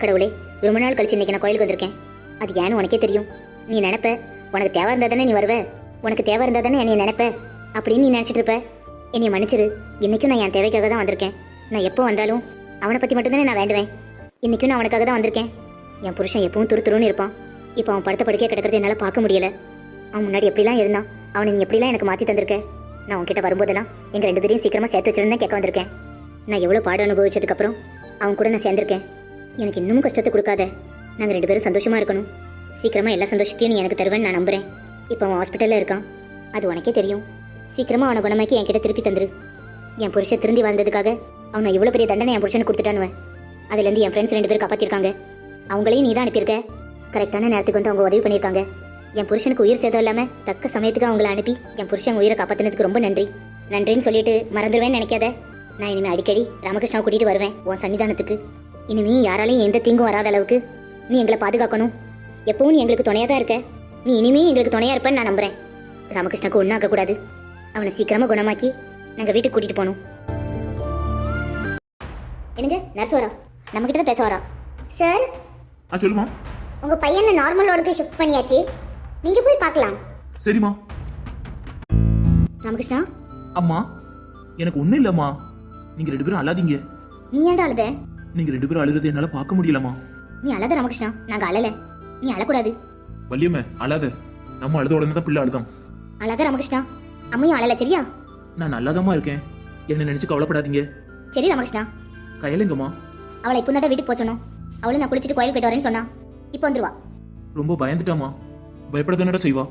கடவுளே ரொம்ப நாள் கழிச்சு இன்னைக்கு நான் கோயிலுக்கு வந்திருக்கேன். அது ஏன்னு உனக்கே தெரியும். நீ நினைப்ப உனக்கு தேவை இருந்தா தானே நீ வருவ? உனக்கு தேவை இருந்தா தானே நீ நினைப்ப? அப்படின்னு நீ நினைச்சிட்டு இருப்ப. என்னைய மன்னிச்சிரு. இன்னைக்கும் நான் என் தேவைக்காக தான் வந்திருக்கேன். நான் எப்போ வந்தாலும் அவனை பத்தி மட்டும்தானே நான் வேண்டுவேன். இன்னைக்கும் நான் அவனுக்காக தான் வந்திருக்கேன். என் புருஷன் எப்பவும் துரு துருன்னு இருப்பான். இப்போ அவன் படுத்த படுக்கையே கிடக்கிறது என்னால் பார்க்க முடியல. அவன் முன்னாடி எப்படிலாம் இருந்தான்? அவனை நீ எப்படிலாம் எனக்கு மாற்றி தந்திருக்க? நான் உன்கிட்ட வரும்போதெல்லாம் எங்கள் ரெண்டு பேரையும் சீக்கிரமாக சேர்த்து வச்சிருந்தேன் கேட்க வந்திருக்கேன். நான் எவ்வளோ பாடு அனுபவிச்சதுக்கப்புறம் அவன் கூட நான் சேர்ந்திருக்கேன். எனக்கு இன்னமும் கஷ்டத்தை கொடுக்காத. நாங்கள் ரெண்டு பேரும் சந்தோஷமா இருக்கணும். சீக்கிரமா எல்லா சந்தோஷத்தையும் நீ எனக்கு தருவேன்னு நான் நம்புறேன். இப்போ அவன் ஹாஸ்பிட்டலில் இருக்கான். அது உனக்கே தெரியும். சீக்கிரமா அவனை குணமாக்கி என்கிட்ட திருப்பி தந்துரு. என் புருஷன் திருந்தி வந்ததுக்காக அவனை இவ்வளோ பெரிய தண்டனை என் புருஷனுக்கு கொடுத்துட்டானுவன் அதுலேருந்து என் ஃப்ரெண்ட்ஸ் ரெண்டு பேரும் காப்பாற்றிருக்காங்க அவங்களையும் நீ தான் அனுப்பியிருக்க கரெக்டான நேரத்துக்கு வந்து அவங்க உதவி பண்ணியிருக்காங்க. என் புருஷனுக்கு உயிர் சேதம் இல்லாமல் தக்க சமயத்துக்கு அவங்கள அனுப்பி என் புருஷன் உயிரை காப்பாற்றினதுக்கு ரொம்ப நன்றி. நன்றின்னு சொல்லிட்டு மறந்துடுவேன்னு நினைக்காத. நான் இனிமே அடிக்கடி ராமகிருஷ்ணாவை கூட்டிட்டு வருவேன் உன் சன்னிதானத்துக்கு. இனிமே யாராலையும் எந்த தீங்கும் வராத அளவுக்கு நீ எங்களை பாதுகாக்கணும். எப்பவும் நீ எங்களுக்கு துணையாக தான் இருக்க. நீ இனிமே எங்களுக்கு துணையாக இருப்பேன்னு நான் நம்புறேன். ராமகிருஷ்ணாக்கு ஒன்றும் ஆகக்கூடாது. அவனை சீக்கிரமா குணமாக்கி நாங்க வீட்டுக்கு கூட்டிட்டு போகணும். என்னங்க நர்ஸ் வரா? நம்ம கிட்ட பேச வரா? சார் ஆ சொல்லுமா. உங்க பையனை நார்மல் வார்டுக்கு ஷிஃப்ட் பண்ணியாச்சு. நீங்க போய் பார்க்கலாம். சரிம்மா. ராமகிருஷ்ணா? அம்மா எனக்கு ஒன்றும் இல்லைம்மா. நீங்க ரெண்டு பேரும் அழாதீங்க. நீ ஏன்டா அழுத? நீங்க ரெண்டு பேரும் அழுகிறது என்னால பார்க்க முடியலம்மா. நீ அழாத ராமகிருஷ்ணா நாங்க அழல. நீ அழக்கூடாது. வள்ளியம்மே அழாத. நம்ம அழுத உடனே தான் பிள்ளை அழுதான். அழாத ராமகிருஷ்ணா. அம்மையும் அழல சரியா? நான் நல்லாதாம்மா இருக்கேன். என்ன நினைச்சு கவலைப்படாதீங்க. சரி ராமகிருஷ்ணா. கையலுங்கம்மா அவளை இப்போ தான் வீட்டுக்கு போக சொன்னோம். அவளும் நான் குளிச்சுட்டு கோயில் போயிட்டு வரேன்னு சொன்னா. இப்போ வந்துருவா. ரொம்ப பயந்துட்டாமா பயப்பட தானடா செய்வா.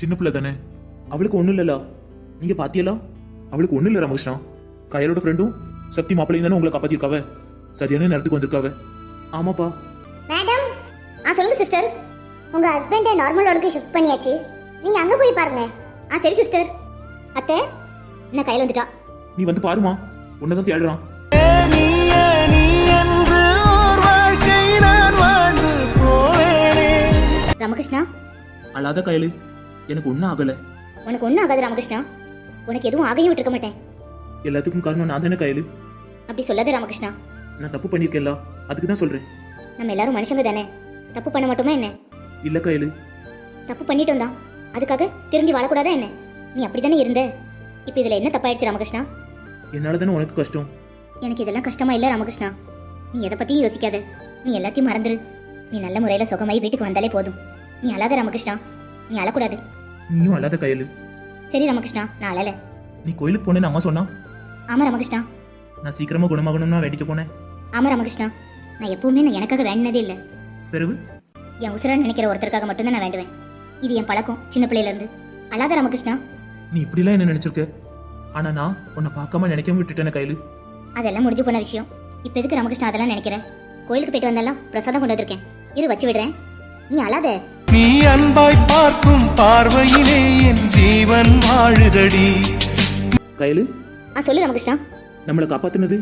சின்ன பிள்ளை தானே. அவளுக்கு ஒன்றும் இல்லலா நீங்க பாத்தியலா? அவளுக்கு ஒன்றும் இல்லை ராமகிருஷ்ணா. கையலோட ஃப்ரெண்டும் சக்தி மாப்பிள்ளையும் தானே உங்களை காப்பாத்திருக்காவ? சரியான நேரத்துக்கு வந்திருக்காவ? ஆமாப்பா. மேடம் ஆ சொல்லுங்க சிஸ்டர். உங்க ஹஸ்பண்டை நார்மல் ஷிஃப்ட் பண்ணியாச்சு. நீங்க அங்க போய் பாருங்க. ஆ சரி சிஸ்டர். அத்தை என்ன கையில வந்துட்டா. நீ வந்து பாருமா உன்னதான் தேடுறான். நீயே நீ என்று ஓர் வாழ்க்கை நான் வாழ்ந்து போவேனே. ராமகிருஷ்ணா? அழாத கையலு எனக்கு ஒன்றும் ஆகலை. உனக்கு ஒன்றும் ஆகாது ராமகிருஷ்ணா. உனக்கு எதுவும் ஆகையும் விட்டுருக்க மாட்டேன். எல்லாத்துக்கும் காரணம் நான் தானே கையலு? அப்படி சொல்லாத ராமகிருஷ்ணா. நான் தப்பு பண்ணியிருக்கேன்ல அதுக்கு தான் சொல்கிறேன் நம்ம எல்லாரும் மனுஷங்க தானே. தப்பு பண்ண மட்டுமா என்ன? இல்லை கையலு. தப்பு பண்ணிட்டோம் தான். அதுக்காக திரும்பி வாழக்கூடாதா என்ன? நீ அப்படித்தானே இருந்த? இப்போ இதுல என்ன தப்பாயிடுச்சு ராமகிருஷ்ணா? என்னால் தானே உனக்கு கஷ்டம்? எனக்கு இதெல்லாம் கஷ்டமா இல்ல ராமகிருஷ்ணா. நீ எதை பத்தியும் யோசிக்காத. நீ எல்லாத்தையும் மறந்துரு. நீ நல்ல முறையில சுகமாயி வீட்டுக்கு வந்தாலே போதும். நீ அழாத ராமகிருஷ்ணா. நீ அழக்கூடாது. நீயும் அழாத கையலு. சரி ராமகிருஷ்ணா நான் அழல. நீ கோயிலுக்கு போனேன்னு அம்மா சொன்னா? ஆமா ராமகிருஷ்ணா. நான் சீக்கிரமாக குணமாகணும்னா வேடிக்கை போனேன். ஆமா ராமகிருஷ்ணா. நான் எப்பவுமே நான் எனக்காக வேண்டினதே இல்ல. பிறகு? என் உசுரா நினைக்கிற ஒருத்தருக்காக மட்டும்தான் நான் வேண்டுவேன். இது என் பழக்கம் சின்ன பிள்ளையில இருந்து. அழாத ராமகிருஷ்ணா. நீ இப்படிலாம் என்ன நினச்சிருக்க? ஆனால் நான் உன்னை பார்க்காம நினைக்காம விட்டுட்டேனே கையலு அதெல்லாம் முடிஞ்சு போன விஷயம். இப்போ எதுக்கு ராமகிருஷ்ணா அதெல்லாம் நினைக்கிற? கோயிலுக்கு போயிட்டு வந்தாலும் பிரசாதம் கொண்டு வந்திருக்கேன். இரு வச்சு விடுறேன். நீ அழாத. நீ அன்பாய் பார்க்கும் பார்வையிலே என் ஜீவன் வாழுதடி. கையலு ஆ சொல்லு ராமகிருஷ்ணா. நம்மளை காப்பாத்துனது?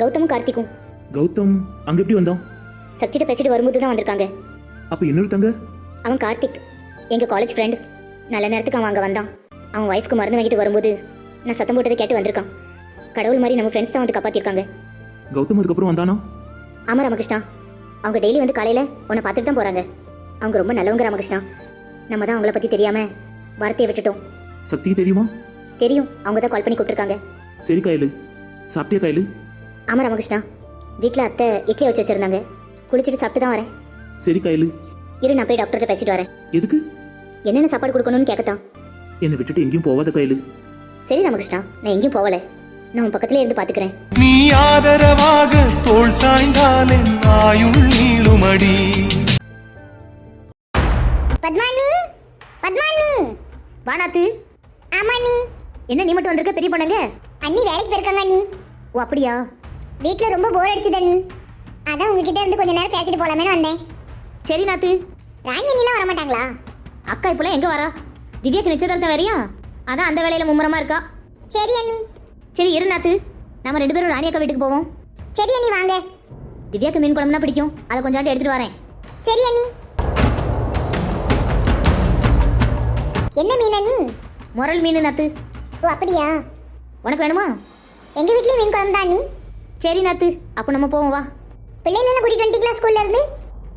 கௌதமும் கார்த்திக்கும். கௌதம் அங்கே எப்படி வந்தான்? சக்திட்ட பேசிட்டு வரும்போது தான் வந்திருக்காங்க. அப்போ இன்னொருத்தங்க? அவன் கார்த்திக் எங்க காலேஜ் ஃப்ரெண்ட் நல்ல நேரத்துக்கு அவன் அங்கே வந்தான். அவன் ஒய்ஃப்க்கு மருந்து வாங்கிட்டு வரும்போது நான் சத்தம் போட்டதை கேட்டு வந்திருக்கான். கடவுள் மாதிரி நம்ம ஃப்ரெண்ட்ஸ் தான் வந்து காப்பாற்றிருக்காங்க கௌதம் அதுக்கப்புறம் வந்தானா? ஆமா ராமகிருஷ்ணா. அவங்க டெய்லி வந்து காலையில உன்னை பார்த்துட்டு தான் போறாங்க. அவங்க ரொம்ப நல்லவங்க ராமகிருஷ்ணா. நம்ம தான் அவங்கள பத்தி தெரியாம வார்த்தையை விட்டுட்டோம். சக்திக்கு தெரியுமா? தெரியும். அவங்க தான் கால் பண்ணி கூப்பிட்டுருக்காங்க. சரி கையலு. சாப்பிட்டியா கையலு? ஆமா ராமகிருஷ்ணா. வீட்டில் அத்தை இட்லி வச்சு வச்சிருந்தாங்க. குளிச்சுட்டு சாப்பிட்டு தான் வரேன். சரி கையலு. இரு நான் போய் டாக்டர்கிட்ட பேசிட்டு வரேன். எதுக்கு? என்னென்ன சாப்பாடு கொடுக்கணும்னு கேட்கத்தான் என்னை விட்டுட்டு எங்கேயும் போகாத கையலு. சரி ராமகிருஷ்ணா நான் எங்கேயும் போகல. நான் உன் பக்கத்துல இருந்து பாத்துக்கிறேன். நீ ஆதரவாக தோள் சாய்ந்தால் என் ஆயுள் நீளுமடி. பத்மானி பத்மானி. வானாத்து ஆமா நீ என்ன நீ மட்டும் வந்திருக்க? பெரிய பொண்ணுங்க? அண்ணி வேலைக்கு போயிருக்காங்க அண்ணி. ஓ அப்படியா? வீட்ல ரொம்ப போர் அடிச்சுது அண்ணி. அதான் உங்ககிட்ட இருந்து கொஞ்ச நேரம் பேசிட்டு போலாமேன்னு வந்தேன். சரி நாத்து. ராணி அண்ணிலாம் வர மாட்டாங்களா அக்கா இப்பெல்லாம் எங்க வரா? திவ்யாக்கு நிச்சயதார்த்தம் வேறையா? அதான் அந்த வேலையில மும்முரமா இருக்கா? சரி அண்ணி. சரி இரு நாத்து. நம்ம ரெண்டு பேரும் ராணி அக்கா வீட்டுக்கு போவோம். சரி அண்ணி வாங்க. திவ்யாக்கு மீன் குழம்புனா பிடிக்கும். அதை கொஞ்சாண்டு எடுத்துட்டு வரேன். சரி அண்ணி. என்ன மீன் அண்ணி? முரல் மீன் நாத்து. ஓ அப்படியா? உனக்கு வேணுமா? எங்க வீட்லயும் மீன் குழம்பு தான் அண்ணி. சரி நாத்து அப்போ நம்ம போவோம் வா. பிள்ளைகளெல்லாம் கூட்டிட்டு வந்துட்டீங்களா ஸ்கூல்ல இருந்து?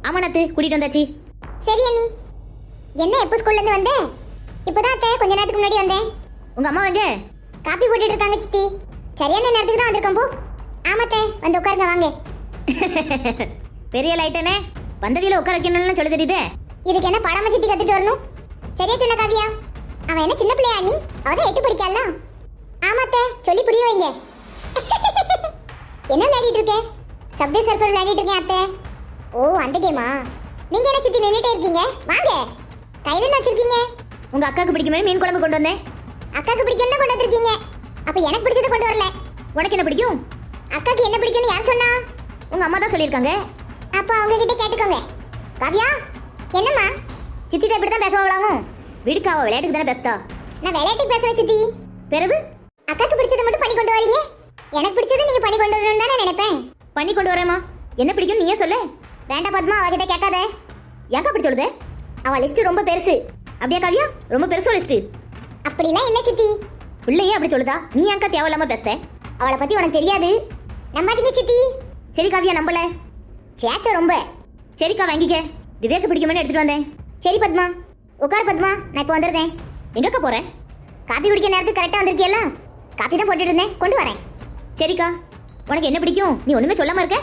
ஆமா நாத்து கூட்டிட்டு வந்தாச்சு. சரி அண்ணி. என்ன எப்போ ஸ்கூல்ல இருந்து வந்த? இப்போதான் அத்தை கொஞ்ச நேரத்துக்கு முன்னாடி வந்தேன். உங்க அம்மா எங்க காப்பி போட்டுட்டு இருக்காங்க சித்தி. சரியான நேரத்துக்கு தான் வந்திருக்கோம் போ. ஆமாத்தே வந்து உட்காருங்க வாங்க. பெரிய லைட்டனே வந்தவியில உட்கார வைக்கணும்னு சொல்லி தெரியுதே. இதுக்கு என்ன பழம சித்தி கத்துட்டு வரணும்? சரியா சொன்ன காவியா? அவன் என்ன சின்ன பிள்ளையா நீ? அவதான் எட்டு படிக்கல ஆமாத்தே சொல்லி புரிய வைங்க. என்ன விளையாடிட்டு இருக்க? சப்வே சர்ஃபர் விளையாடிட்டு இருக்கேன் அத்தை. ஓ அந்த கேமா நீங்க என்ன சித்தி நின்னுட்டே இருக்கீங்க? வாங்க. கையில என்ன வச்சிருக்கீங்க? உங்க அக்காக்கு பிடிக்குமே மீன் குழம்பு கொண்டு வந்தேன். அக்காக்கு பிடிக்கும் தான் கொண்டு வந்திருக்கீங்க? அப்ப எனக்கு பிடிச்சதை கொண்டு வரல. உனக்கு என்ன பிடிக்கும்? அக்காக்கு என்ன பிடிக்கும்னு யார் சொன்னா? உங்க அம்மா தான் சொல்லியிருக்காங்க. அப்ப அவங்க கிட்ட கேட்டுக்கோங்க. காவியா என்னம்மா? சித்திட்ட இப்படி தான் பேசுவாங்களாங்க வீடுக்கு அவ விளையாட்டுக்கு தானே பேசுதா நான் விளையாட்டுக்கு பேசுறேன் சித்தி. பிறகு? அக்காக்கு பிடிச்சதை மட்டும் பண்ணி கொண்டு வரீங்க? எனக்கு பிடிச்சதை நீங்க பண்ணி கொண்டு வரணும்னு தானே நினைப்பேன். பண்ணி கொண்டு வரேம்மா. என்ன பிடிக்கும் நீயே சொல்லு. வேண்டாம் பத்மா அவகிட்ட கேட்காத. ஏக்கா அப்படி சொல்லுதே? அவ லிஸ்ட் ரொம்ப பெருசு. அப்படியா காவியா? ரொம்ப பெருசு லிஸ்ட் அப்படிலாம் இல்ல சித்தி. பிள்ளையே அப்படி சொல்லுதா? நீ ஏன்க்கா தேவையில்லாம பேசுத அவளை பத்தி உனக்கு தெரியாது. நம்பாதீங்க சித்தி. சரி காவியா நம்பல. சேட்டை ரொம்ப. சரிக்கா வாங்கிக்க. திவ்யாக்கு பிடிக்குமேனு எடுத்துட்டு வந்தேன். சரி பத்மா. உட்கார் பத்மா. நான் இப்போ வந்துடுறேன். எங்கக்கா போறேன் காப்பி குடிக்க நேரத்துக்கு கரெக்டாக வந்திருக்கியல்ல? காப்பி தான் போட்டுட்டு இருந்தேன். கொண்டு வரேன். சரிக்கா. உனக்கு என்ன பிடிக்கும்? நீ ஒண்ணுமே சொல்லாம இருக்க?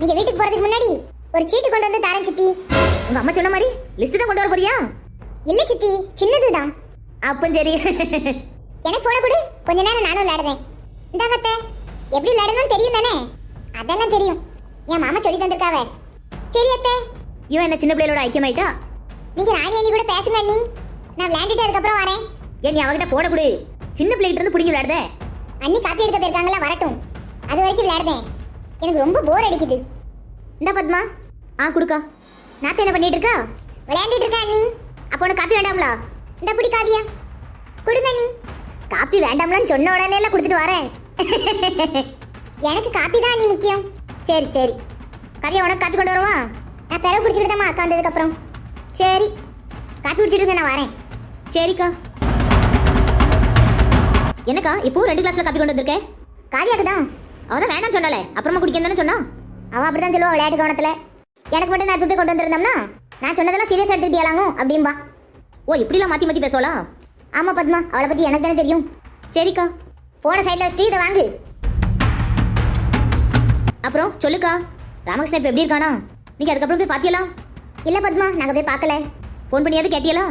நீங்க வீட்டுக்கு போறதுக்கு முன்னாடி ஒரு சீட்டு கொண்டு வந்து தரேன் சித்தி. உங்க அம்மா சொன்ன மாதிரி லிஸ்ட் தான் கொண்டு வர போறியா? இல்ல சித்தி? சின்னதுதான் அப்பம் சரி. எனக்கு போன கொடு. கொஞ்ச நேரம் நானும் விளையாடுவேன் இந்தாங்க அத்தை. எப்படி விளையாடணும்னு தெரியும் தானே? அதெல்லாம் தெரியும். என் மாமா சொல்லி தந்திருக்காவ. சரி அத்தை. இவன் என்ன சின்ன பிள்ளையோட ஐக்கியமாயிட்டா? நீங்க ராணி அண்ணி கூட பேசுங்க அண்ணி. நான் விளையாண்டுட்டு அதுக்கப்புறம் வரேன். ஏன் நீ அவகிட்ட போட கொடு. சின்ன பிள்ளைகிட்ட இருந்து பிடிங்கி விளையாடுதே. அண்ணி காப்பி எடுக்க போயிருக்காங்களா? வரட்டும். அது வரைக்கும் விளையாடுதேன். எனக்கு ரொம்ப போர் அடிக்குது. இந்த பத்மா. ஆ குடுக்கா. நாத்த என்ன பண்ணிட்டு இருக்கா? விளையாண்டுட்டு இருக்கா அண்ணி? அப்போ உனக்கு காப்பி வேண்டாம்ல? இந்த பிடி காவியா. கொடுங்க நீ. காப்பி வேண்டாம்லன்னு சொன்ன உடனே எல்லாம் கொடுத்துட்டு வரேன். எனக்கு காப்பி தான் நீ முக்கியம். சரி சரி. கவியா உனக்கு காப்பி கொண்டு வருவா? நான் பிறகு குடிச்சிட்டு தான் அக்கா அப்புறம். சரி. காப்பி குடிச்சிட்டு நான் வரேன். சரிக்கா. என்னக்கா இப்போவும் ரெண்டு கிளாஸ்ல காப்பி கொண்டு வந்திருக்கேன் காவியாக்கு தான். அவ தான் வேணாம்னு சொன்னாலே அப்புறமா குடிக்கணும்னு தானே சொன்னா? அப்படி அப்படிதான் சொல்லுவா விளையாட்டு கவனத்துல. எனக்கு மட்டும் நான் இப்போ கொண்டு வந்திருந்தோம்னா? நான் சொன்னதெல்லாம் சீரியஸ் எடுத்துக்கிட்டியாலாங்க அப்படிம்பா ஓ இப்படிலாம் மாத்தி மாத்தி பேசலாம் ஆமா பத்மா. அவளை பத்தி எனக்கு தானே தெரியும். சரிக்கா. போன சைடில் வச்சுட்டு இதை வாங்கு. அப்புறம் சொல்லுக்கா. ராமகிருஷ்ணன் இப்போ எப்படி இருக்கானா? நீங்க அதுக்கப்புறம் போய் பாத்தியலா? இல்ல பத்மா. நாங்க போய் பார்க்கல. ஃபோன் பண்ணியாவது கேட்டியலா?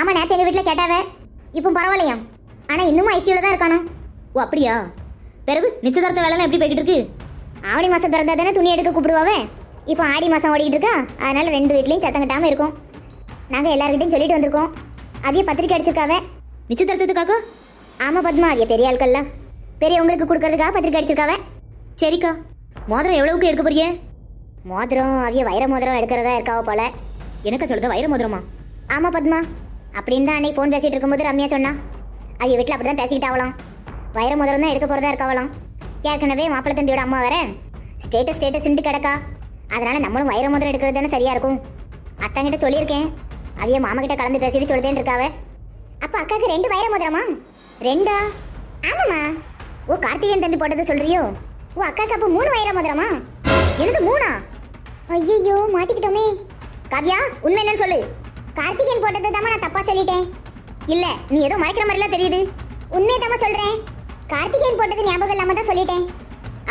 ஆமா நேத்து எங்க வீட்டுல கேட்டாவ. இப்போ பரவாயில்லையா ஆனா இன்னமும் ஐசியூல தான் இருக்கானா? ஓ அப்படியா? பிறகு நிச்சயதார்த்த வேலைலாம் எப்படி போய்கிட்டு இருக்கு? ஆவணி மாசம் பிறந்தா தானே துணி எடுக்க கூப்பிடுவாவே? இப்போ ஆடி மாசம் ஓடிக்கிட்டு இருக்கா? அதனால ரெண்டு வீட்லயும் சத்தம் கட்டாம இருக்கும். நாங்க எல்லார்கிட்டயும் சொல்லிட்டு வந்திருக்கோம். அதையே பத்திரிக்கை அடிச்சிருக்காவ? நிச்சயதார்த்தத்துக்காக்கா ஆமா பத்மா அதைய பெரிய ஆட்கள்ல பெரியவங்களுக்கு கொடுக்கறதுக்காக பத்திரிக்கை அடிச்சிருக்காவ? சரிக்கா. மோதிரம் எவ்வளவுக்கு எடுக்க போறியே மோதிரம் அவிய வைர மோதிரம் எடுக்கிறதா இருக்காவ போல. என்னக்கா சொல்லுது வைர மோதிரமா? ஆமா பத்மா. அப்படின்னு தான் அன்னைக்கு ஃபோன் பேசிட்டு இருக்கும்போது ரம்யா சொன்னா. அவிய வீட்டில் அப்படிதான் பேசிக்கிட்டு ஆகலாம் வைர மோதிரம் தான் எடுக்க போறதா இருக்காவலாம் ஏற்கனவே மாப்பிள்ளை தம்பியோட அம்மா வேற. ஸ்டேட்டஸ் ஸ்டேட்டஸ் கிடக்கா. அதனால நம்மளும் வைர முதல் எடுக்கிறது தானே சரியா இருக்கும்? அத்தாங்கிட்ட சொல்லியிருக்கேன். அவிய மாமா கிட்ட கலந்து பேசிட்டு சொல்லுதேன்னு இருக்காவ. அப்ப அக்காக்கு ரெண்டு வைர மோதிரமா ரெண்டா? ஆமாமா ஓ கார்த்திகேயன் தம்பி போட்டது சொல்றியோ? ஓ அக்காக்கு அப்போ மூணு வைர மோதிரமா எனது மூணா? ஐயோ மாட்டிக்கிட்டோமே. காவ்யா உண்மை என்னன்னு சொல்லு. கார்த்திகேயன் போட்டது தாமா நான் தப்பா சொல்லிட்டேன். இல்ல நீ ஏதோ மறைக்கிற மாதிரிலாம் தெரியுது. உண்மையை தாமா சொல்றேன். கார்த்திகேயன் போட்டது ஞாபகம் இல்லாம தான் சொல்லிட்டேன்.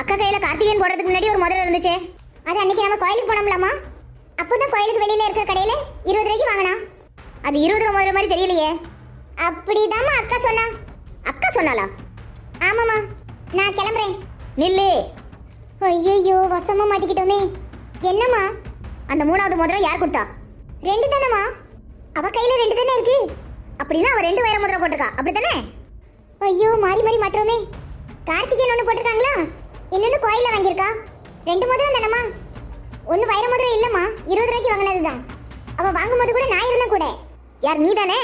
அக்கா கையில கார்த்திகேயன் போடுறதுக்கு முன்னாடி ஒரு முதல்ல இருந்துச்சே. அது அன்னைக்கு நம்ம கோயிலுக்கு போனோம்லாமா அப்போதான் கோயிலுக்கு வெளியில இருக்கிற கடையில இருபது ரூபாய்க்கு வாங்கினா அது இருபது ரூபா மாதிரி தெரியலையே. அப்படிதாம்மா அக்கா சொன்னா. அக்கா சொன்னாலா ஆமாமா நான் கிளம்புறேன். நில்லு. ஐயோ வசமா மாட்டிக்கிட்டோமே. என்னம்மா? அந்த மூணாவது மோதிரம் யார் கொடுத்தா? ரெண்டு தானம்மா. அவ கையில ரெண்டு தானே இருக்கு. அப்படின்னா அவ ரெண்டு வைர மோதிரம் போட்டிருக்கா. அப்படித்தானே? ஐயோ மாறி மாறி மாற்றோமே கார்த்திகேயன் ஒன்று போட்டிருக்காங்களா? இன்னொன்று கோயிலில் வாங்கியிருக்கா? ரெண்டு மோதிரம் தானம்மா? ஒன்று வைர மோதிரம் இல்லைம்மா இருபது ரூபாய்க்கு வாங்கினது தான் அவள் வாங்கும்போது கூட நான் இருந்தேன் கூட. யார் நீ தானே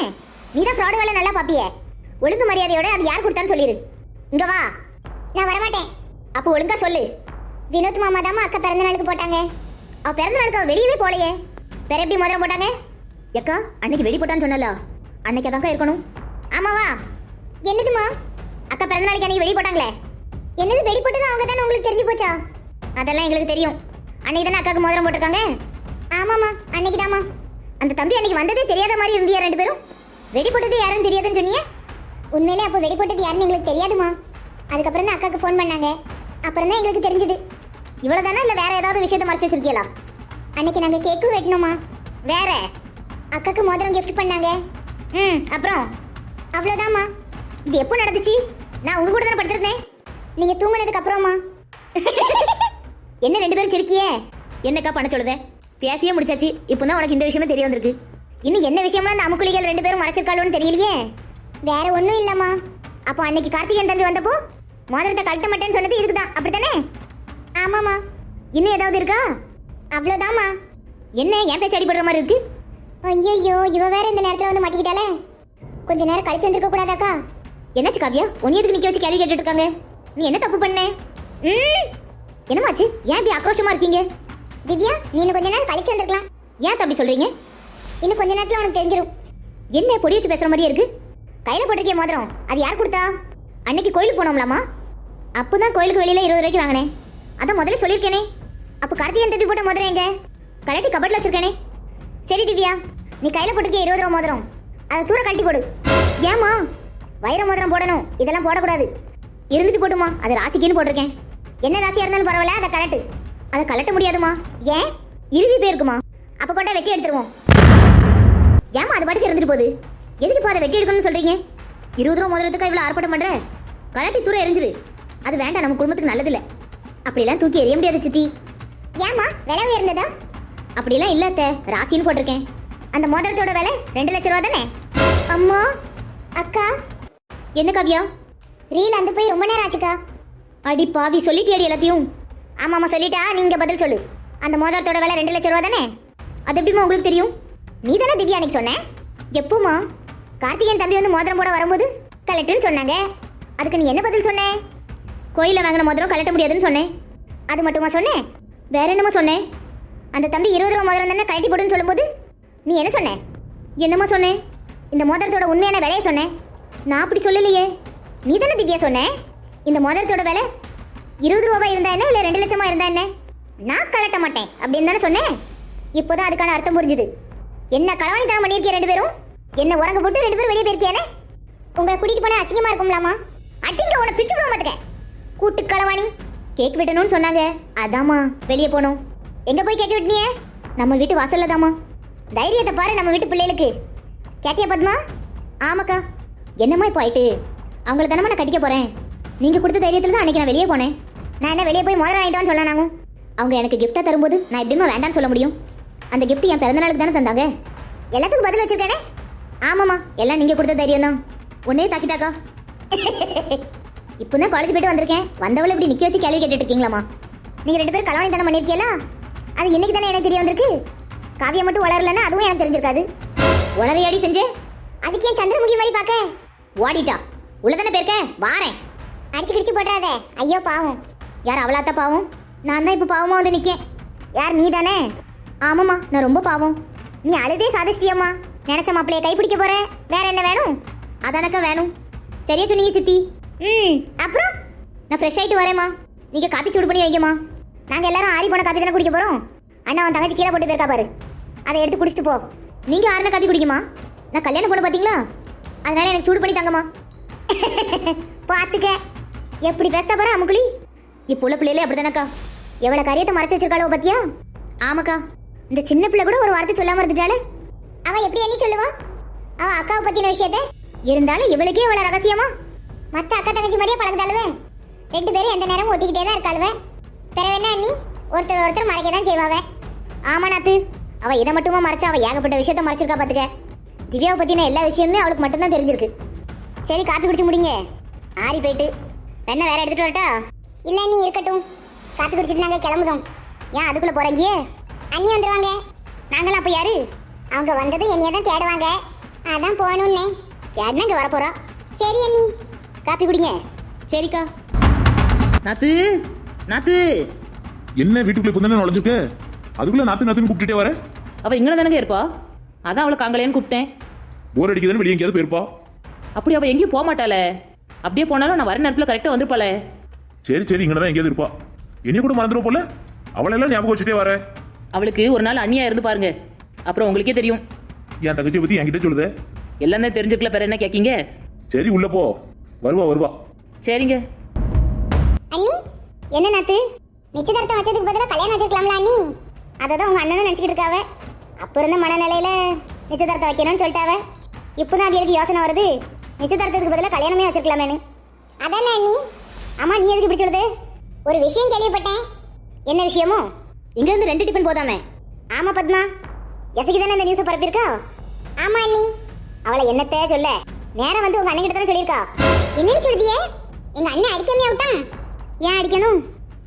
நீ தான் ஃப்ராடு வேலை நல்லா பார்ப்பிய ஒழுங்கு மரியாதையோட அது யார் கொடுத்தான்னு சொல்லிடு இங்கே வா. நான் வரமாட்டேன். அப்போ ஒழுங்கா சொல்லு. வினோத் மாமா தாமா அக்கா பிறந்த நாளுக்கு போட்டாங்க. அவள் பிறந்த நாளுக்கு அவள் வெளியவே போலையே. வேற எப்படி மோதிரம் போட்டாங்க? எக்கா அன்னைக்கு வெடி போட்டான்னு சொன்னல. அன்னைக்கு அதான்க்கா இருக்கணும். ஆமாவா என்னதுமா அக்கா பிறந்த நாளைக்கு அன்னைக்கு வெடி போட்டாங்களே. என்னது வெடி போட்டது அவங்க தானே உங்களுக்கு தெரிஞ்சு போச்சா? அதெல்லாம் எங்களுக்கு தெரியும். அன்னைக்கு தானே அக்காவுக்கு மோதிரம் போட்டிருக்காங்க? ஆமாமா அன்னைக்கு தாமா அந்த தம்பி அன்னைக்கு வந்ததே தெரியாத மாதிரி இருந்தியா ரெண்டு பேரும்? வெடி போட்டது யாருன்னு தெரியாதுன்னு சொன்னீங்க உண்மையிலே அப்போ வெடி போட்டது யாருன்னு எங்களுக்கு தெரியாதுமா அதுக்கப்புறம் தான் அக்காவுக்கு ஃபோன் பண்ணாங்க. அப்புறம் தான் எங்களுக்கு தெரிஞ்சது. இவ்வளோ தானே இல்லை வேற ஏதாவது விஷயத்த மறைச்சு வச்சிருக்கீங்களா அன்னைக்கு நாங்கள் கேக்கும் வெட்டினோமா வேற? அக்காக்கு மோதிரம் gift பண்ணாங்க. ம் அப்புறம்? அவ்வளோதாம்மா இது எப்போ நடந்துச்சு? நான் உங்க கூட தானே படுத்திருந்தேன். நீங்க தூங்குனதுக்கு அப்புறமா என்ன ரெண்டு பேரும் சிரிக்கியே? என்னக்கா பண்ண சொல்லுத? பேசியே முடிச்சாச்சு. இப்போ தான் உனக்கு இந்த விஷயமே தெரிய வந்திருக்கு. இன்னும் என்ன விஷயமா அந்த ரெண்டு பேரும் மறைச்சிருக்காளோன்னு தெரியலையே? வேற ஒன்றும் இல்லம்மா. அப்போ அன்னைக்கு கார்த்திகேயன் தம்பி வந்தப்போ மோதிரத்தை கழட்ட மாட்டேன்னு சொன்னது இதுக்கு தான் அப்படித்தானே? ஆமாம்மா. இன்னும் ஏதாவது இருக்கா? அவ்வளோதாம்மா என்ன என் பேச்சு அடிபடுற மாதிரி இருக்கு? ஐயோ இவ வேற இந்த நேரத்தில் வந்து மாட்டிக்கிட்டாலே கொஞ்ச நேரம் கழிச்சு வந்திருக்க கூடாதாக்கா? என்னாச்சு காவியா? உன்னையதுக்கு நிக்க வச்சு கேள்வி கேட்டுட்டு இருக்காங்க? நீ என்ன தப்பு பண்ண? ம்? என்னமாச்சு? ஏன் இப்படி ஆக்ரோஷமா இருக்கீங்க? திவ்யா நீ இன்னும் கொஞ்ச நேரம் கழிச்சு வந்திருக்கலாம். ஏன் தம்பி சொல்றீங்க? இன்னும் கொஞ்ச நேரத்தில் உனக்கு தெரிஞ்சிடும் என்ன பொடி வச்சு பேசுற மாதிரியே இருக்கு? கையில் போட்டிருக்கிய மோதிரம் அது யார் கொடுத்தா? அன்னைக்கு கோயிலுக்கு போனோம்லாமா? அப்பதான் கோயிலுக்கு வெளியில இருபது ரூபாய்க்கு வாங்கினேன். அதான் முதல்ல சொல்லியிருக்கேனே. அப்போ கார்த்திகேயன் தம்பி போட்ட மோதிரம் எங்க? கலட்டி கபட்ல வச்சிருக்கேனே. சரி திவ்யா நீ கையில் போட்டிருக்கிய இருபது ரூபா மோதிரம் அதை தூர கழட்டி போடு. ஏமா வைர மோதிரம் போடணும் இதெல்லாம் போடக்கூடாது. இருந்துட்டு போட்டுமா அது ராசிக்குன்னு போட்டிருக்கேன். என்ன ராசியா இருந்தாலும் பரவாயில்ல அதை கலட்டு அதை கலட்ட முடியாதுமா ஏன்? இறுதி போயிருக்குமா? அப்ப கொண்டா வெட்டி எடுத்துருவோம். ஏமா அது பாட்டுக்கு இருந்துட்டு போகுது? எதுக்கு இப்போ அதை வெட்டி எடுக்கணும்னு சொல்றீங்க? இருபது ரூபா முதலத்துக்கு இவ்வளோ ஆர்ப்பாட்டம் பண்ற? கலட்டி தூரம் எரிஞ்சிரு. அது வேண்டாம் நம்ம குடும்பத்துக்கு நல்லதில்ல. அப்படிலாம் தூக்கி எறிய முடியாது சித்தி. ஏமா விலை உயர்ந்ததா? அப்படிலாம் இல்ல அத்தை. ராசின்னு போட்டிருக்கேன். அந்த மோதிரத்தோட விலை ரெண்டு லட்ச ரூபா தானே? அம்மா. அக்கா. என்ன காவியா? ரீல் அந்த போய் ரொம்ப நேரம் ஆச்சுக்கா. அடி பாவி சொல்லிட்டியாடி எல்லாத்தையும்? ஆமாம் ஆமாம் சொல்லிட்டா. நீங்கள் பதில் சொல்லு. அந்த மோதிரத்தோட விலை ரெண்டு லட்ச ரூபா தானே? அது எப்படிமா உங்களுக்கு தெரியும்? நீ தானே திவ்யா அன்னைக்கு சொன்னேன் எப்போமா கார்த்திகேயன் தம்பி வந்து மோதிரம் போட வரும்போது கலெக்டர்னு சொன்னாங்க. அதுக்கு நீ என்ன பதில் சொன்னேன் கோயிலில் வாங்கின மோதிரம் கலட்ட முடியாதுன்னு சொன்னேன். அது மட்டுமா சொன்னேன் வேற என்னமா சொன்னேன் அந்த தம்பி இருபது ரூபா மோதிரம் தானே கழட்டி போடுன்னு சொல்லும்போது நீ என்ன சொன்ன? என்னமோ சொன்னேன் இந்த மோதிரத்தோட உண்மையான விலையை சொன்னேன் நான் அப்படி சொல்லலையே. நீ தானே திவ்யா சொன்னேன் இந்த மோதிரத்தோட விலை இருபது ரூபா இருந்தா என்ன? இல்லை ரெண்டு லட்சமா இருந்தா என்ன? நான் கலட்ட மாட்டேன் அப்படின்னு தானே சொன்னேன். இப்போதான் அதுக்கான அர்த்தம் புரிஞ்சுது. என்ன களவாணித்தனம் பண்ணியிருக்கீங்க ரெண்டு பேரும்? என்ன உறங்க போட்டு ரெண்டு பேரும் வெளியே போயிருக்கியானே உங்களை கூட்டிட்டு போனா அசிங்கமா இருக்கும்லாமா? அட்டிங்க உன பிச்சு விட மாட்டேன் கூட்டு களவாணி கேக் விடணும்னு சொன்னாங்க. அதாம்மா வெளியே போனோம். எங்க போய் கேட்டு விட்டீங்க நம்ம வீட்டு வாசல்ல தாம்மா தைரியத்தை பாரு நம்ம வீட்டு பிள்ளைகளுக்கு. கேட்டியா பத்மா? ஆமாக்கா. என்னம்மா இப்போ ஆயிட்டு? அவங்கள தானம்மா நான் கட்டிக்க போறேன். நீங்கள் கொடுத்த தைரியத்தில் தான் அன்றைக்கி நான் வெளியே போனேன். நான் என்ன வெளியே போய் மோதிரம் வாங்கிட்டோன்னு சொல்ல அவங்க எனக்கு கிஃப்ட்டாக தரும்போது நான் எப்படிமா வேண்டாம்னு சொல்ல முடியும்? அந்த கிஃப்ட் என் பிறந்த நாளுக்கு தானே தந்தாங்க? எல்லாத்துக்கும் பதில் வச்சுருக்கானே? ஆமாம்மா எல்லாம் நீங்கள் கொடுத்த தைரியம் தான். ஒன்னே தாக்கிட்டாக்கா? இப்போ தான் காலேஜ் போயிட்டு வந்திருக்கேன். வந்தவளை இப்படி நிற்க வச்சு கேள்வி கேட்டுட்டு இருக்கீங்களாம்மா? நீங்கள் ரெண்டு பேரும் கலவாணி தானே பண்ணியிருக்கீங்களா? அது இன்னைக்கு தானே எனக்கு தெரிய வந்திருக்கு? காவியம் மட்டும் வளரலன்னா அதுவும் எனக்கு தெரிஞ்சிருக்காது. உளறையாடி செஞ்சு. அதுக்கு ஏன் சந்திரமுகி மாதிரி பார்க்க? ஓடிட்டா. உள்ளதானே பேருக்க வாரேன். அடிச்சு கிடிச்சு போட்டுறாத. ஐயோ பாவம். யார் அவளாத்த பாவம்? நான் தான் இப்போ பாவமாக வந்து நிற்கேன் யார் நீ தானே ஆமாம்மா நான் ரொம்ப பாவம். நீ அழுதே சாதிச்சிட்டியம்மா. நினச்ச மாப்பிள்ளைய கைப்பிடிக்க போகிறேன் வேற என்ன வேணும்? அதானக்கா வேணும். சரியா சொன்னீங்க சித்தி. ம் அப்புறம்? நான் ஃப்ரெஷ் ஆகிட்டு வரேம்மா. நீங்கள் காப்பி சூடு பண்ணி வைங்கம்மா. நாங்கள் எல்லாரும் ஆறி போன காப்பி தானே குடிக்க போகிறோம் அண்ணா அவன் தங்கச்சி கீழே போட்டு போயிருக்கா பாரு. அதை எடுத்து குடிச்சிட்டு போ. நீங்கள் ஆறுன காப்பி குடிக்குமா? நான் கல்யாணம் போட பார்த்தீங்களா அதனால எனக்கு சூடு பண்ணி தாங்கம்மா. பார்த்துக்க. எப்படி பேச போற அமுக்குளி இப்போ உள்ள பிள்ளைகளே அப்படிதானக்கா. எவ்வளவு காரியத்தை மறைச்சு வச்சிருக்காளோ பத்தியா? ஆமாக்கா. இந்த சின்ன பிள்ளை கூட ஒரு வார்த்தை சொல்லாம இருந்துட்டாலே அவ எப்படி எண்ணி சொல்லுவா? அவ அக்காவை பத்தின விஷயத்த? இருந்தாலும் இவளுக்கே இவ்வளவு ரகசியமா? மத்த அக்கா தங்கச்சி மாதிரியே பழகுதாளுவே? ரெண்டு பேரும் எந்த நேரமும் ஒட்டிக்கிட்டே தான் இருக்காளுவே. பிறகு என்ன அண்ணி ஒருத்தர் ஒருத்தர் மறைக்க தான் செய்வாவே. ஆமா நாத்து. அவ இதை மட்டுமா மறைச்சா அவ ஏகப்பட்ட விஷயத்த மறைச்சிருக்கா பாத்துக்க. திவ்யாவை பத்தின எல்லா விஷயமுமே அவளுக்கு மட்டும்தான் தெரிஞ்சிருக்கு. சரி காப்பி குடிச்சு முடிங்க. ஆறி போயிட்டு. என்ன வேற எடுத்துட்டு வரட்டா இல்ல நீ இருக்கட்டும். காப்பி குடிச்சிட்டு நாங்க கிளம்புதோம். ஏன் அதுக்குள்ள போறீங்க? அண்ணி வந்துருவாங்க. நாங்களும் அப்ப யாரு? அவங்க வந்ததும் என்னைய தான் தேடுவாங்க. அதான் போகணும்னே தேடினா இங்க வரப்போறா? சரி அண்ணி. காப்பி குடிங்க. சரிக்கா. நாத்து நாத்து. என்ன வீட்டுக்குள்ள இப்போ தானே நுழைஞ்சிருக்க? அதுக்குள்ள நாத்து நாத்துன்னு கூப்பிட்டுட்டே வர? அவ இங்கே தானங்க இருப்பா? அதான் அவளை காங்கலேன்னு கூப்பிட்டேன். போர் அடிக்குதுன்னு வெளியே எங்கேயாவது போயிருப்பா. அப்படி அவ எங்கேயும் போக மாட்டாளே. அப்படியே போனாலும் நான் வர நேரத்தில் கரெக்டாக வந்திருப்பாளே. சரி சரி இங்கே தான் எங்கேயாவது இருப்பா. என்னைய கூட மறந்துடும் போல? அவளெல்லாம் ஞாபகம் வச்சுட்டே வர. அவளுக்கு ஒரு நாள் அண்ணியா இருந்து பாருங்க. அப்புறம் உங்களுக்கே தெரியும். என் தங்கச்சியை பத்தி என்கிட்ட சொல்லுதே. எல்லாம் தான் தெரிஞ்சுக்கல பேர் என்ன கேட்கீங்க சரி உள்ள போ. வருவா வருவா. சரிங்க. அண்ணி என்ன நாத்து? நிச்சயதார்த்தம் வச்சதுக்கு பதிலா கல்யாணம் வச்சிருக்கலாம்ல அண்ணி? அதை தான் உங்க அண்ணனும் நினைச்சிட்டு இருக்காவ. அப்ப இருந்த மனநிலையில நிச்சயதார்த்தம் வைக்கணும்னு சொல்லிட்டாவ. இப்போதான் அது எதுக்கு யோசனை வருது. நிச்சயதார்த்தத்துக்கு பதிலாக கல்யாணமே வச்சிருக்கலாமேனு. அதானே நீ ஆமா நீ எதுக்கு இப்படி சொல்லுது? ஒரு விஷயம் கேள்விப்பட்டேன். என்ன விஷயமோ? இங்க இருந்து ரெண்டு டிஃபன் போதாமே. ஆமா பத்மா. எசைக்கு தானே இந்த நியூஸை பரப்பியிருக்கா? ஆமா நீ அவளை என்னத்தே சொல்ல. நேரம் வந்து உங்க அண்ணன் கிட்ட தானே சொல்லியிருக்கா. என்னன்னு சொல்லுதியே? எங்க அண்ணன் அடிக்காமையா விட்டான். ஏன் அடிக்கணும்?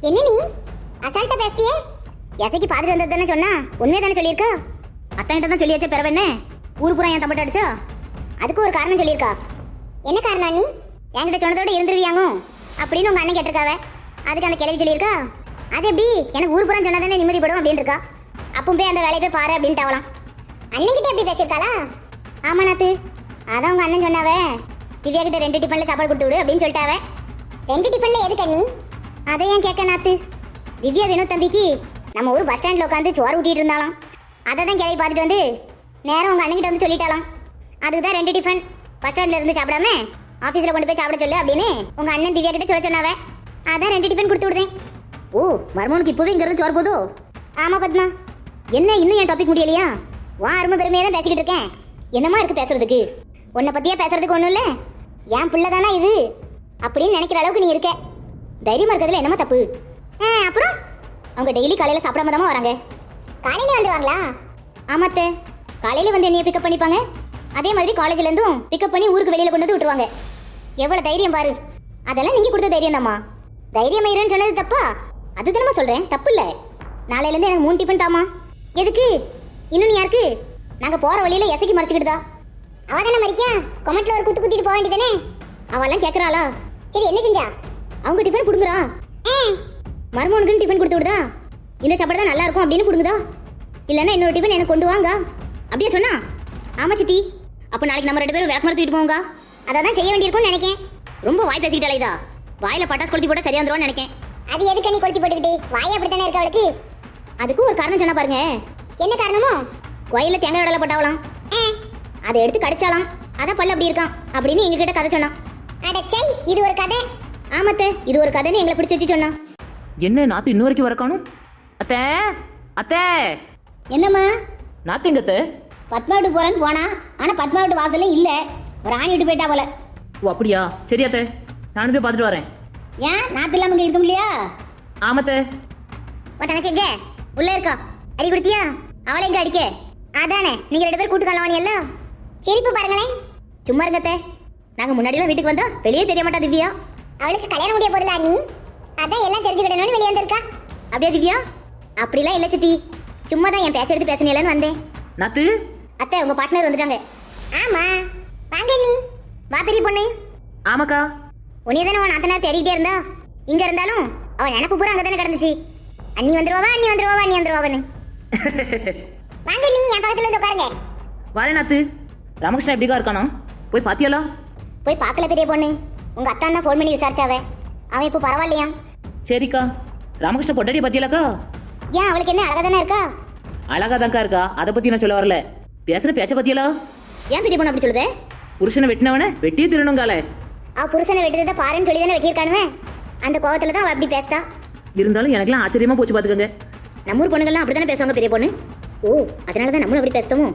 என்ன நீ? அசால்ட்டா பேசிய எசைக்கு பாத்துட்டு வந்தது தானே சொன்னா? உண்மையா தானே சொல்லியிருக்கா? அத்தன்கிட்ட தான் சொல்லியாச்சா பிறவு என்ன ஊர் பூரா என் தம்பட்ட அடிச்சா? அதுக்கு ஒரு காரணம் சொல்லியிருக்கா. என்ன காரணம் நீ என்கிட்ட சொன்னதோட இருந்துருவியாங்க? அப்படின்னு உங்க அண்ணன் கேட்டிருக்காவ. அதுக்கு அந்த கிளவி சொல்லியிருக்கா? அது எப்படி? எனக்கு ஊர் புறம் சொன்னாதானே நிம்மதிப்படும் அப்படின்னு இருக்கா அப்பவும் போய் அந்த வேலையை போய் பாரு அப்படின்ட்டு அவளாம். அண்ணன் கிட்ட எப்படி பேசியிருக்காளா? ஆமா நாத்து. அதான் உங்க அண்ணன் சொன்னாவே. திவ்யா கிட்ட ரெண்டு டிஃபன்ல சாப்பாடு கொடுத்து விடு அப்படின்னு சொல்லிட்டாவே. ரெண்டு டிஃபன்ல எதுக்கு நீ அதை ஏன் கேட்க நாத்து? திவ்யா வினோத் தம்பிக்கு நம்ம ஊர் பஸ் ஸ்டாண்ட்ல உட்காந்து சோறு ஊட்டிட்டு இருந்தாலாம் அதை தான் கிளவி பார்த்துட்டு வந்து நேரம் உங்க அண்ணன் கிட்ட வந்து சொல்லிட்டாலாம் அதுக்கு தான் ரெண்டு டிஃபன். பஸ் ஸ்டாண்ட்ல இருந்து சாப்பிடாம ஆபீஸ்ல கொண்டு போய் சாப்பிட சொல்லு அப்படின்னு உங்க அண்ணன் திவ்யா கிட்ட சொல்ல சொன்னாவ. அதான் ரெண்டு டிஃபன் கொடுத்து விடுதேன். ஓ மர்மோனுக்கு இப்போவே இங்க இருந்து சோறு போதோ ஆமா பத்மா. என்ன இன்னும் என் டாபிக் முடியலையா? உன் அருமை பெருமையை தான் பேசிக்கிட்டு இருக்கேன். என்னமா இருக்கு பேசுறதுக்கு? உன்னை பத்தியே பேசுறதுக்கு ஒண்ணும் இல்ல. என் பிள்ளை தானா இது? அப்படின்னு நினைக்கிற அளவுக்கு நீ இருக்க. தைரியமா இருக்கிறதுல என்னமா தப்பு? ஆ, அப்புறம்? அவங்க டெய்லி காலையில சாப்பிடாம தான் வராங்க. காலையில வந்துருவாங்களா? ஆமாத்தே. காலையில வந்து என்னைய பிக்கப் பண்ணிப்பாங்க. அதே மாதிரி காலேஜ்ல இருந்தும் பிக்கப் பண்ணி ஊருக்கு வெளியில கொண்டு வந்து விட்டுருவாங்க. எவ்வளவு தைரியம் பாரு. அதெல்லாம் நீங்க கொடுத்த தைரியம் தாம்மா தைரியம் மயிரன்னு சொன்னது தப்பா? அது தானமா சொல்றேன். தப்பு இல்ல நாளையில இருந்து எனக்கு மூணு டிஃபன் தாமா எதுக்கு? இன்னும் யாருக்கு? நாங்க போற வழியில எசைக்கு மறைச்சிக்கிட்டுதா. அவ தானே மறிக்கா? கொமெண்ட்ல ஒரு குத்து குத்திட்டு போக வேண்டியதானே? அவெல்லாம் கேக்குறாளா? சரி என்ன செஞ்சா? அவங்க டிஃபன் கொடுங்குறா ஆ, மருமகனுக்குன்னு டிஃபன் கொடுத்து விடுதா? இந்த சாப்பாடு தான் நல்லா இருக்கும் அப்படின்னு கொடுங்குதா இல்லைன்னா இன்னொரு டிஃபன் எனக்கு கொண்டு வாங்க. அப்படியே சொன்னா? ஆமா சித்தி. அப்போ நாளைக்கு நம்ம ரெண்டு பேரும் விளக்கு தூக்கிட்டு போங்க அதை தான் செய்ய வேண்டியிருக்கும்னு நினைக்கேன். ரொம்ப வாய் பேசிக்கிட்டாலே இதா வாயில பட்டாசு கொளுத்தி போட்டா சரியா வந்துரும்னு நினைக்கேன். அது எதுக்கு நீ கொளுத்தி போட்டுக்கிட்டு? வாய் அப்படித்தானே இருக்கு அவளுக்கு? அதுக்கும் ஒரு காரணம் சொன்னா பாருங்க. என்ன காரணமோ? கோயில தேங்காய் விடல போட்டாவலாம். ஆ, அதை எடுத்து கடிச்சாலாம். அதான் பல்லு அப்படி இருக்கான் அப்படின்னு எங்ககிட்ட கதை சொன்னான். அடச்சை இது ஒரு கதை. ஆமாத்தே இது ஒரு கதைன்னு எங்களை பிடிச்சி வச்சு சொன்னான். என்ன நாத்து இன்ன வரைக்கும் வர காணும் அத்தை அத்தை. என்னம்மா? நாத்து எங்க அத்தை பத்மா வீட்டுக்கு போறேன்னு போனா ஆனா பத்மா வீட்டு வாசல்ல இல்ல. ஒரு ஆணி விட்டு போயிட்டா போல. ஓ அப்படியா? சரி அத்தை. நானும் போய் பார்த்துட்டு வரேன். ஏன்? நாத்து இல்லாம இங்க இருக்க முடியலையா? ஆமாத்தே உன் தங்கச்சி எங்க? உள்ள இருக்கா. அடி கொடுத்தியா? அவளை எங்க அடிக்க? அதானே. நீங்க ரெண்டு பேரும் கூட்டு கலவாணி எல்லாம் சிரிப்பு பாருங்களேன். சும்மா இருங்கத்தே நாங்க முன்னாடிலாம் வீட்டுக்கு வந்தா வெளியே தெரிய மாட்டா திவ்யா. அவளுக்கு கல்யாணம் முடிய போதில்ல நீ அதான் எல்லாம் தெரிஞ்சுக்கிடணும்னு வெளியே வந்திருக்கா. அப்படியா திவ்யா? அப்படிலாம் இல்ல சித்தி. சும்மா தான் என் பேச்ச எடுத்து பேசினேலன்னு வந்தேன். நாத்து அத்தை உங்க பார்ட்னர் வந்துட்டாங்க ஆமா வாங்க நீ வா பெரிய பொண்ணு ஆமாக்கா உன்னைய தானே உன் நாத்தனார் தேடிட்டே இருந்தா இங்க இருந்தாலும் அவன் நினப்பு பூரா அங்க தானே கிடந்துச்சு அண்ணி வந்துருவாவா அண்ணி வந்துருவாவா அண்ணி வந்துருவாவன்னு வாங்க நீ என் பக்கத்துல வந்து உட்காருங்க வரேன் நாத்து ராமகிருஷ்ணா எப்படிக்கா இருக்கானா போய் பாத்தியாலா போய் பார்க்கல பெரிய பொண்ணு உங்க அத்தான் தான் ஃபோன் பண்ணி விசாரிச்சாவ அவன் இப்போ பரவாயில்லையா சரிக்கா ராமகிருஷ்ணா பொட்டாடியை பாத்தியாலாக்கா ஏன் அவளுக்கு என்ன அழகா தானே இருக்கா அழகா தான்க்கா இருக்கா அதை பத்தி நான் சொல்ல வரல பேசுற பேச்ச பத்தியலா? ஏன் பெரிய பொண்ணு அப்படி சொல்லுதே? புருஷனை வெட்டினவன வெட்டியே திருணுங்கால அவ புருஷனை வெட்டுறதை பாருன்னு சொல்லி தானே வெட்டியிருக்கானுவன் அந்த கோவத்துல தான் அவள் அப்படி பேசுதா? இருந்தாலும் எனக்கெல்லாம் ஆச்சரியமா போச்சு பாத்துக்கோங்க. நம்ம ஊர் பொண்ணுங்கள்லாம் அப்படி தானே பேசுவாங்க பெரிய பொண்ணு? ஓ அதனால தான் நம்மளும் அப்படி பேசுதோமோ?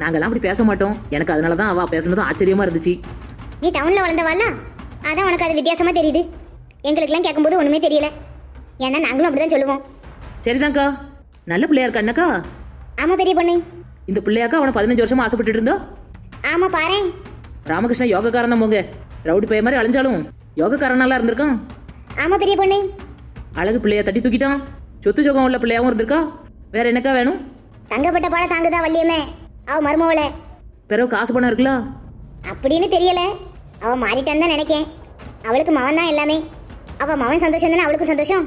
நாங்கெல்லாம் அப்படி பேச மாட்டோம். எனக்கு அதனால தான் அவ பேசுனதும் ஆச்சரியமா இருந்துச்சு. நீ டவுன்ல வளர்ந்தவாள்ல அதான் உனக்கு அது வித்தியாசமா தெரியுது. எங்களுக்கெல்லாம் கேட்கும்போது ஒண்ணுமே தெரியல. ஏன்னா நாங்களும் அப்படிதான் சொல்லுவோம். சரிதான்க்கா. நல்ல பிள்ளையா இருக்கா அண்ணக்கா ஆமா பெரிய பொண்ணு. இந்த பிள்ளையாக்கா அவனை பதினஞ்சு வருஷமா ஆசைப்பட்டுட்டு இருந்தா? ஆமா பாரேன். ராமகிருஷ்ணா யோகக்காரன் தான் போங்க ரவுடி பைய மாதிரி அழிஞ்சாலும் யோகக்காரனாலாம் இருந்திருக்கான். ஆமா பெரிய பொண்ணு. அழகு பிள்ளைய தட்டி தூக்கிட்டான். சொத்து சுகம் உள்ள பிள்ளையாவும் இருந்திருக்கா? வேற என்னக்கா வேணும்? தங்கப்பட்ட பாட தாங்குதா வள்ளியம்மே? அவ மருமவள. பிறகு காசு பணம் இருக்குல்ல? அப்படின்னு தெரியல. அவள் மாறிட்டான்னு தான் நினைக்கேன். அவளுக்கு மவன் தான் எல்லாமே. அவள் மவன் சந்தோஷம் தானே அவளுக்கும் சந்தோஷம்?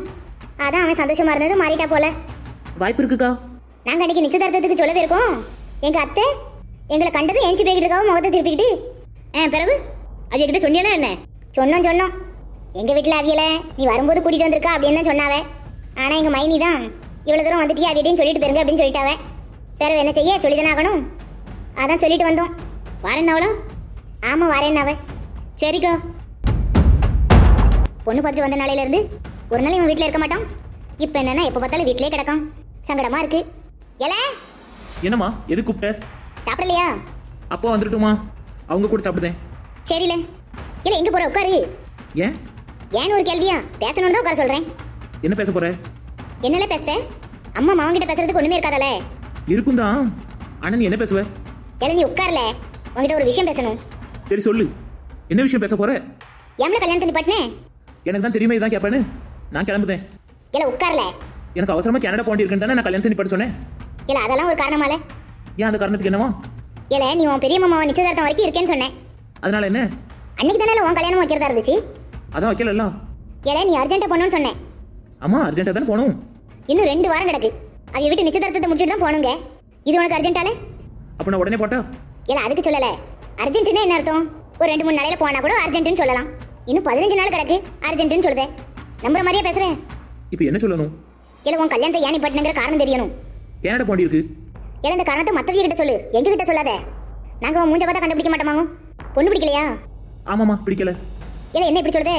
அதான் அவன் சந்தோஷமா இருந்தது மாறிட்டா போல. வாய்ப்பு இருக்குக்கா? நாங்கள் அன்னைக்கு நிச்சயதார்த்தத்துக்கு சொல்லவே இருக்கோம் எங்கள் அத்தை எங்களை கண்டது ஏஞ்சி போய்கிட்டு இருக்காவும் முகத்தை திருப்பிக்கிட்டு. ஆ பிறகு அது கிட்ட சொன்னியானா என்ன? சொன்னோம் சொன்னோம். எங்கள் வீட்டில் அவியல நீ வரும்போது கூட்டிகிட்டு வந்திருக்கா அப்படின்னு சொன்னாவே. ஆனால் எங்கள் மைனி தான் இவ்வளோ தூரம் வந்துட்டியா அவியிட்டையும் சொல்லிட்டு போயிருங்க அப்படின்னு சொல்லிட்டாவே. பிறகு என்ன செய்ய? சொல்லி தானே ஆகணும் அதான் சொல்லிட்டு வந்தோம். வரேன் அவளா ஆமாம் வரேன்னாவே. சரிக்கா. பொண்ணு பார்த்துட்டு வந்த நாளையில இருந்து ஒரு நாள் இவன் வீட்டில் இருக்க மாட்டான். இப்போ என்னன்னா எப்போ பார்த்தாலும் வீட்டிலே கிடக்கான். சங்கடமா இருக்கு. ஏல? என்னம்மா எது கூப்பிட்ட? சாப்பிடலையா? அப்போ வந்துட்டுமா அவங்க கூட சாப்பிடுதேன். சரில. இல்ல எங்க போற? உட்காரு. ஏன்? ஏன்னு ஒரு கேள்வியா? பேசணும்னு தான் உட்கார சொல்றேன். என்ன பேச போற? என்னல பேசுத? அம்மா மாவன் கிட்ட பேசுறதுக்கு ஒண்ணுமே இருக்காதல. இருக்கும் தான். ஆனா நீ என்ன பேசுவ? ஏல நீ உட்கார்ல. உன்கிட்ட ஒரு விஷயம் பேசணும். சரி சொல்லு. என்ன விஷயம் பேச போற? ஏம்ல கல்யாணத்தை நிப்பாட்டினே? எனக்கு தான் தெரியுமே இதான் கேட்பேன்னு நான் கிளம்புதேன். இல்ல உட்கார்ல. எனக்கு அவசரமா கனடா போண்டி இருக்குன்னு தானே நான் கல்யாணத்தை நிப்பாட்ட சொன்னேன். இல்ல அதெல்லாம் ஒரு காரணமால. ஏன் அந்த காரணத்துக்கு என்னவா இல்ல நீ உன் பெரிய மாமா நிச்சயதார்த்தம் வரைக்கும் இருக்கேன்னு சொன்னேன். அதனால என்ன? அன்னைக்கு தானே உன் கல்யாணம் வைக்கிறதா இருந்துச்சு? அதான் வைக்கலல்ல. இல்ல நீ அர்ஜென்ட்டா பண்ணணும்னு சொன்னேன். அம்மா அர்ஜென்ட்டா தானே போகணும். இன்னும் ரெண்டு வாரம் கிடக்கு. அதை விட்டு நிச்சயதார்த்தத்தை முடிச்சுட்டு தான் போகணுங்க. இது உனக்கு அர்ஜென்ட்டால அப்போ நான் உடனே போட்டா? இல்ல அதுக்கு சொல்லல. அர்ஜென்ட்னா என்ன அர்த்தம்? ஒரு ரெண்டு மூணு நாளையில போனா கூட அர்ஜென்ட்னு சொல்லலாம். இன்னும் பதினஞ்சு நாள் கிடக்கு அர்ஜென்ட்னு சொல்லுதே. நம்புற மாதிரியே பேசுறேன். இப்போ என்ன சொல்லணும்? இல்ல உன் கல்யாணத்தை ஏன் நிப்பாட்டினுங்கிற காரணம் தெரியணும். கனடா போண்டி இருக்கு? இல்ல இந்த காரணத்தை மத்தவங்க கிட்ட சொல்லு? எங்க கிட்ட சொல்லாத. நாங்க உன் மூஞ்ச பார்த்தா கண்டுபிடிக்க மாட்டோமாங்க பொண்ணு பிடிக்கலையா? ஆமாம்மா பிடிக்கல. இல்ல என்ன இப்படி சொல்லுதே?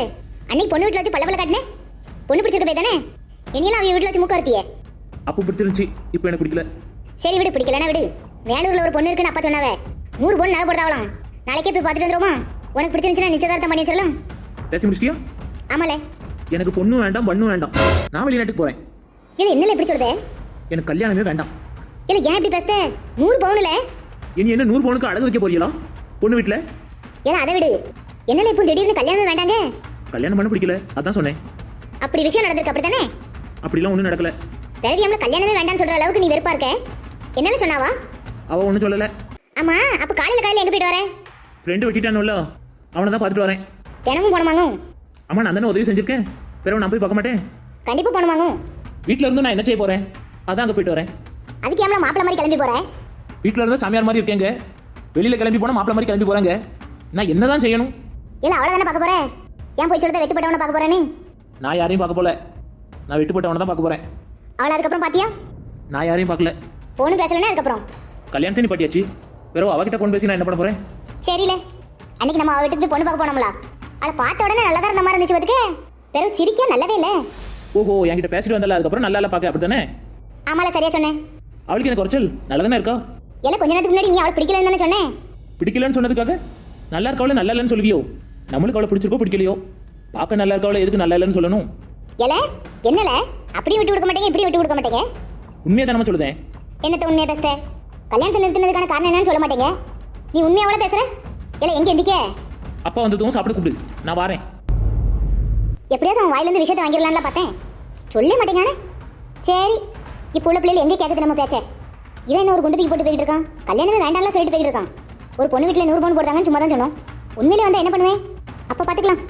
அன்னைக்கு பொண்ணு வீட்டுல வச்சு பல்ல பல்ல காட்டினே? பொண்ணு பிடிச்சிட்டு போய் தானே? என்னையெல்லாம் அவங்க வீட்டுல வச்சு மூக்க வரத்தியே அப்போ பிடிச்சிருந்துச்சி இப்போ எனக்கு பிடிக்கல. சரி விடு பிடிக்கலனா விடு. வேலூர்ல ஒரு பொண்ணு இருக்குன்னு அப்பா சொன்னாவே. நூறு பொண்ணு நகை போடுறாவலாம் நாளைக்கே போய் பார்த்துட்டு வந்துருமா உனக்கு பிடிச்சிருந்துச்சுன்னா நிச்சயதார்த்தம் பண்ணி வச்சிடலாம். பேசி முடிச்சிட்டியா? ஆமாலே. எனக்கு பொண்ணும் வேண்டாம் பண்ணும் வேண்டாம். நான் வெளிநாட்டுக்கு போறேன். இல்ல என்னல இப்படி சொல்லுதே? எனக்கு கல்யாணமே வேண்டாம். இல்ல ஏன் இப்படி பேசுத நூறு பவுனுல? இனி என்ன நூறு பவுனுக்கு அடகு வைக்க போறீங்களா? பொண்ணு வீட்டில் ஏன் அதை விடு. என்னல இப்போ திடீர்னு கல்யாணம் வேண்டாங்க? கல்யாணம் பண்ண பிடிக்கல அதான் சொன்னேன். அப்படி விஷயம் நடந்திருக்கு அப்படித்தானே? அப்படிலாம் ஒன்றும் நடக்கல. பிறகு நம்மள கல்யாணமே வேண்டாம்னு சொல்ற அளவுக்கு நீ வெறுப்பா இருக்க? என்னால சொன்னாவா? அவள் ஒன்றும் சொல்லலை. ஆமா அப்ப காலையில காலையில எங்க போயிட்டு வர? ஃப்ரெண்டு வெட்டிட்டானுல்ல அவனை தான் பார்த்துட்டு வரேன். தினமும் போனமாங்க அம்மா நான் தானே உதவி செஞ்சிருக்கேன். பிறகு நான் போய் பார்க்க மாட்டேன். கண்டிப்பா போனமாங்க வீட்டில் இருந்து நான் என்ன செய்ய போறேன்? அதான் அங்கே போயிட்டு வரேன். அதுக்கு ஏம்ல மாப்பிள்ள மாதிரி கிளம்பி போற வீட்டில் இருந்தால் சாமியார் மாதிரி இருக்கேங்க. வெளியில் கிளம்பி போனால் மாப்பிள்ள மாதிரி கிளம்பி போகிறாங்க நான் என்ன தான் செய்யணும்? இல்ல அவ்வளவுதானே பார்க்க போற ஏன் போய் சொல்றத வெட்டுப்பட்டவனை பார்க்க போறேன்னு? நான் யாரையும் பார்க்க போல. நான் விட்டுப்பட்டவனை தான் பார்க்க போகிறேன் அவளை அதுக்கப்புறம் பாத்தியா? நான் யாரையும் பார்க்கல. போனும் பேசலன்னா அதுக்கப்புறம்? கல்யாணத்தை நீ பாட்டியாச்சு. பிறகு அவகிட்ட ஃபோன் பேசி நான் என்ன பண்ண போகிறேன் சரில அன்னைக்கு நம்ம அவ வீட்டுக்கு பொண்ணு பார்க்க போனோம்ல. அதை பார்த்த உடனே நல்லா தான் இருந்த மாதிரி இருந்துச்சு பார்த்துக்க. பிறகு சிரிக்க நல்லாவே இல்லை. ஓஹோ என்கிட்ட பேசிட்டு வந்தல அதுக்கப்புறம் நல்லா இல்லை பார்க்க அப்படி தானே ஆமால சரியா சொன்னேன். அவளுக்கு எனக்கு குறைச்சல்? நல்லா தானே இருக்கா? இல்ல கொஞ்ச நேரத்துக்கு முன்னாடி நீ அவளை பிடிக்கலன்னு தானே சொன்னேன் பிடிக்கலன்னு சொன்னதுக்காக? நல்லா இருக்கவள நல்லா இல்லைன்னு சொல்லுவியோ? நம்மளுக்கு அவளை பிடிச்சிருக்கோ பிடிக்கலையோ? பார்க்க நல்லா இருக்கவள எதுக்கு நல்லா இல்லைன்னு சொல்லணும்? ஏல என்னல? அப்படி விட்டு கொடுக்க மாட்டேங்க இப்படி விட்டு கொடுக்க மாட்டேங்க. உண்மையை தானே சொல்லுதேன் என்னத்த உண்மையா பேசுற? கல்யாணத்தை நிறுத்தினதுக்கான காரணம் என்னன்னு சொல்ல மாட்டேங்க. நீ உண்மையா அவ்வளோ பேசுற? இல்ல எங்க எந்திக்க? அப்பா வந்ததும் சாப்பிட கூப்பிடு. நான் வரேன். எப்படியாவது அவன் வாயிலிருந்து விஷயத்தை வாங்கிடலாம்ல பார்த்தேன். சொல்ல மாட்டேங்கானே சரி. இப்போ உள்ள பிள்ளைகள் எங்க கேட்குது நம்ம பேச்ச? இவன் என்ன ஒரு குண்டு தூக்கி போட்டு போயிட்டு இருக்கான்? கல்யாணமே வேண்டாம்லாம் சொல்லிட்டு போயிட்டு இருக்கான். ஒரு பொண்ணு வீட்டில் நூறு பவுன் போடுறாங்கன்னு சும்மா தான் சொன்னோம். உண்மையிலே வந்து என்ன பண்ணுவேன்? அப்போ பார்த்துக்கலாம்